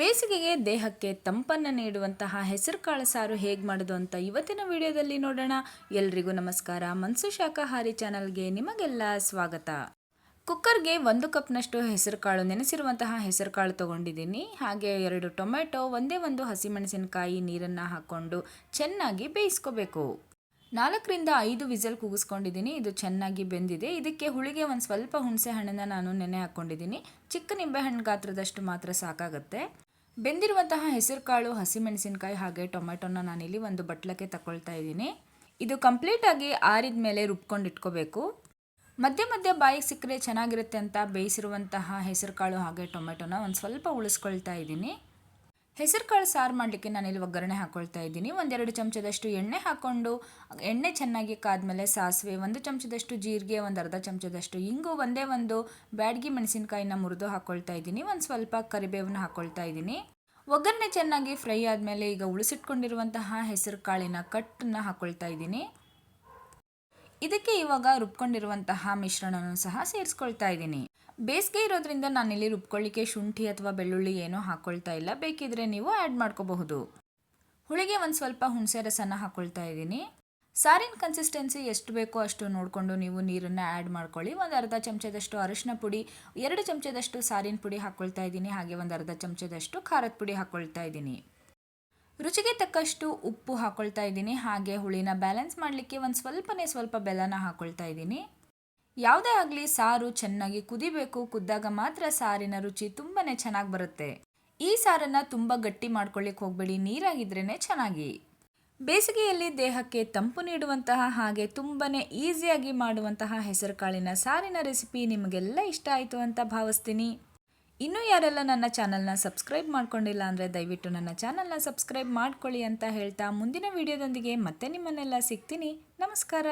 ಬೇಸಿಗೆಗೆ ದೇಹಕ್ಕೆ ತಂಪನ್ನು ನೀಡುವಂತಹ ಹೆಸರುಕಾಳು ಸಾರು ಹೇಗೆ ಮಾಡೋದು ಅಂತ ಇವತ್ತಿನ ವಿಡಿಯೋದಲ್ಲಿ ನೋಡೋಣ. ಎಲ್ರಿಗೂ ನಮಸ್ಕಾರ. ಮನ್ಸು ಶಾಖಾಹಾರಿ ಚಾನಲ್ಗೆ ನಿಮಗೆಲ್ಲ ಸ್ವಾಗತ. ಕುಕ್ಕರ್ಗೆ ಒಂದು ಕಪ್ನಷ್ಟು ಹೆಸರುಕಾಳು ನೆನೆಸಿರುವಂತಹ ಹೆಸರುಕಾಳು ತೊಗೊಂಡಿದ್ದೀನಿ. ಹಾಗೆ ಎರಡು ಟೊಮೆಟೊ ಒಂದೇ ಒಂದು ಹಸಿಮೆಣಸಿನಕಾಯಿ ನೀರನ್ನು ಹಾಕ್ಕೊಂಡು ಚೆನ್ನಾಗಿ ಬೇಯಿಸ್ಕೋಬೇಕು. ನಾಲ್ಕರಿಂದ ಐದು ವಿಸಲ್ ಕೂಗಿಸ್ಕೊಂಡಿದ್ದೀನಿ. ಇದು ಚೆನ್ನಾಗಿ ಬೆಂದಿದೆ. ಇದಕ್ಕೆ ಹುಳಿಗೆ ಒಂದು ಸ್ವಲ್ಪ ಹುಣಸೆ ಹಣ್ಣನ್ನು ನಾನು ನೆನೆ ಹಾಕ್ಕೊಂಡಿದ್ದೀನಿ ಚಿಕ್ಕ ನಿಂಬೆಹಣ್ಣು ಗಾತ್ರದಷ್ಟು ಮಾತ್ರ ಸಾಕಾಗುತ್ತೆ. ಬೆಂದಿರುವಂತಹ ಹೆಸರುಕಾಳು, ಹಸಿಮೆಣಸಿನಕಾಯಿ ಹಾಗೆ ಟೊಮೆಟೊನ ನಾನಿಲ್ಲಿ ಒಂದು ಬಟ್ಲಕ್ಕೆ ತಗೊಳ್ತಾ ಇದ್ದೀನಿ. ಇದು ಕಂಪ್ಲೀಟಾಗಿ ಆರಿದ ಮೇಲೆ ರುಬ್ಕೊಂಡು ಇಟ್ಕೋಬೇಕು. ಮಧ್ಯೆ ಮಧ್ಯೆ ಬಾಯಿಗೆ ಸಿಕ್ಕರೆ ಚೆನ್ನಾಗಿರುತ್ತೆ ಅಂತ ಬೇಯಿಸಿರುವಂತಹ ಹೆಸರುಕಾಳು ಹಾಗೆ ಟೊಮೆಟೊನ ಒಂದು ಸ್ವಲ್ಪ ಉಳಿಸ್ಕೊಳ್ತಾ ಇದ್ದೀನಿ. ಹೆಸರುಕಾಳು ಸಾರು ಮಾಡಲಿಕ್ಕೆ ನಾನಿಲ್ಲಿ ಒಗ್ಗರಣೆ ಹಾಕ್ಕೊಳ್ತಾ ಇದ್ದೀನಿ. ಒಂದೆರಡು ಚಮಚದಷ್ಟು ಎಣ್ಣೆ ಹಾಕ್ಕೊಂಡು, ಎಣ್ಣೆ ಚೆನ್ನಾಗಿ ಕಾದ್ಮೇಲೆ ಸಾಸಿವೆ, ಒಂದು ಚಮಚದಷ್ಟು ಜೀರಿಗೆ, ಒಂದು ಅರ್ಧ ಚಮಚದಷ್ಟು ಹಿಂಗು ಒಂದೇ ಒಂದು ಬ್ಯಾಡಗಿ ಮೆಣಸಿನಕಾಯಿನ ಮುರಿದು ಹಾಕ್ಕೊಳ್ತಾ ಇದ್ದೀನಿ. ಒಂದು ಸ್ವಲ್ಪ ಕರಿಬೇವನ್ನ ಹಾಕ್ಕೊಳ್ತಾ ಇದ್ದೀನಿ. ಒಗ್ಗರಣೆ ಚೆನ್ನಾಗಿ ಫ್ರೈ ಆದಮೇಲೆ ಈಗ ಉಳಿಸಿಟ್ಕೊಂಡಿರುವಂತಹ ಹೆಸರು ಕಾಳಿನ ಕಟ್ಟನ್ನು ಹಾಕ್ಕೊಳ್ತಾ ಇದ್ದೀನಿ. ಇದಕ್ಕೆ ಇವಾಗ ರುಬ್ಕೊಂಡಿರುವಂತಹ ಮಿಶ್ರಣವನ್ನು ಸಹ ಸೇರಿಸ್ಕೊಳ್ತಾ ಇದ್ದೀನಿ. ಬೇಸಿಗೆ ಇರೋದ್ರಿಂದ ನಾನಿಲ್ಲಿ ರುಬ್ಕೊಳ್ಳಿಕ್ಕೆ ಶುಂಠಿ ಅಥವಾ ಬೆಳ್ಳುಳ್ಳಿ ಏನೂ ಹಾಕ್ಕೊಳ್ತಾ ಇಲ್ಲ. ಬೇಕಿದ್ರೆ ನೀವು ಆ್ಯಡ್ ಮಾಡ್ಕೋಬಹುದು. ಹುಳಿಗೆ ಒಂದು ಸ್ವಲ್ಪ ಹುಣಸೆ ರಸನ ಹಾಕ್ಕೊಳ್ತಾ ಇದ್ದೀನಿ. ಸಾರಿನ ಕನ್ಸಿಸ್ಟೆನ್ಸಿ ಎಷ್ಟು ಬೇಕೋ ಅಷ್ಟು ನೋಡಿಕೊಂಡು ನೀವು ನೀರನ್ನು ಆ್ಯಡ್ ಮಾಡ್ಕೊಳ್ಳಿ. ಒಂದು ಅರ್ಧ ಚಮಚದಷ್ಟು ಅರಿಶಿನ ಪುಡಿ, ಎರಡು ಚಮಚದಷ್ಟು ಸಾರಿನ ಪುಡಿ ಹಾಕ್ಕೊಳ್ತಾ ಇದ್ದೀನಿ. ಹಾಗೆ ಒಂದು ಅರ್ಧ ಚಮಚದಷ್ಟು ಖಾರದ ಪುಡಿ ಹಾಕ್ಕೊಳ್ತಾ ಇದ್ದೀನಿ. ರುಚಿಗೆ ತಕ್ಕಷ್ಟು ಉಪ್ಪು ಹಾಕ್ಕೊಳ್ತಾ ಇದ್ದೀನಿ. ಹಾಗೆ ಹುಳಿನ ಬ್ಯಾಲೆನ್ಸ್ ಮಾಡಲಿಕ್ಕೆ ಒಂದು ಸ್ವಲ್ಪನೇ ಸ್ವಲ್ಪ ಬೆಲ್ಲನ ಹಾಕ್ಕೊಳ್ತಾ ಇದ್ದೀನಿ. ಯಾವುದೇ ಆಗಲಿ ಸಾರು ಚೆನ್ನಾಗಿ ಕುದಿಬೇಕು. ಕುದ್ದಾಗ ಮಾತ್ರ ಸಾರಿನ ರುಚಿ ತುಂಬಾ ಚೆನ್ನಾಗಿ ಬರುತ್ತೆ. ಈ ಸಾರನ್ನು ತುಂಬ ಗಟ್ಟಿ ಮಾಡ್ಕೊಳ್ಳಿಕ್ಕೆ ಹೋಗಬೇಡಿ. ನೀರಾಗಿದ್ರೇ ಚೆನ್ನಾಗಿ. ಬೇಸಿಗೆಯಲ್ಲಿ ದೇಹಕ್ಕೆ ತಂಪು ನೀಡುವಂತಹ ಹಾಗೆ ತುಂಬಾ ಈಸಿಯಾಗಿ ಮಾಡುವಂತಹ ಹೆಸರುಕಾಳಿನ ಸಾರಿನ ರೆಸಿಪಿ ನಿಮಗೆಲ್ಲ ಇಷ್ಟ ಆಯಿತು ಅಂತ ಭಾವಿಸ್ತೀನಿ. ಇನ್ನೂ ಯಾರೆಲ್ಲ ನನ್ನ ಚಾನಲ್ನ ಸಬ್ಸ್ಕ್ರೈಬ್ ಮಾಡ್ಕೊಂಡಿಲ್ಲ ಅಂದರೆ ದಯವಿಟ್ಟು ನನ್ನ ಚಾನಲ್ನ ಸಬ್ಸ್ಕ್ರೈಬ್ ಮಾಡ್ಕೊಳ್ಳಿ ಅಂತ ಹೇಳ್ತಾ ಮುಂದಿನ ವಿಡಿಯೋದೊಂದಿಗೆ ಮತ್ತೆ ನಿಮ್ಮನ್ನೆಲ್ಲ ಸಿಗ್ತೀನಿ. ನಮಸ್ಕಾರ.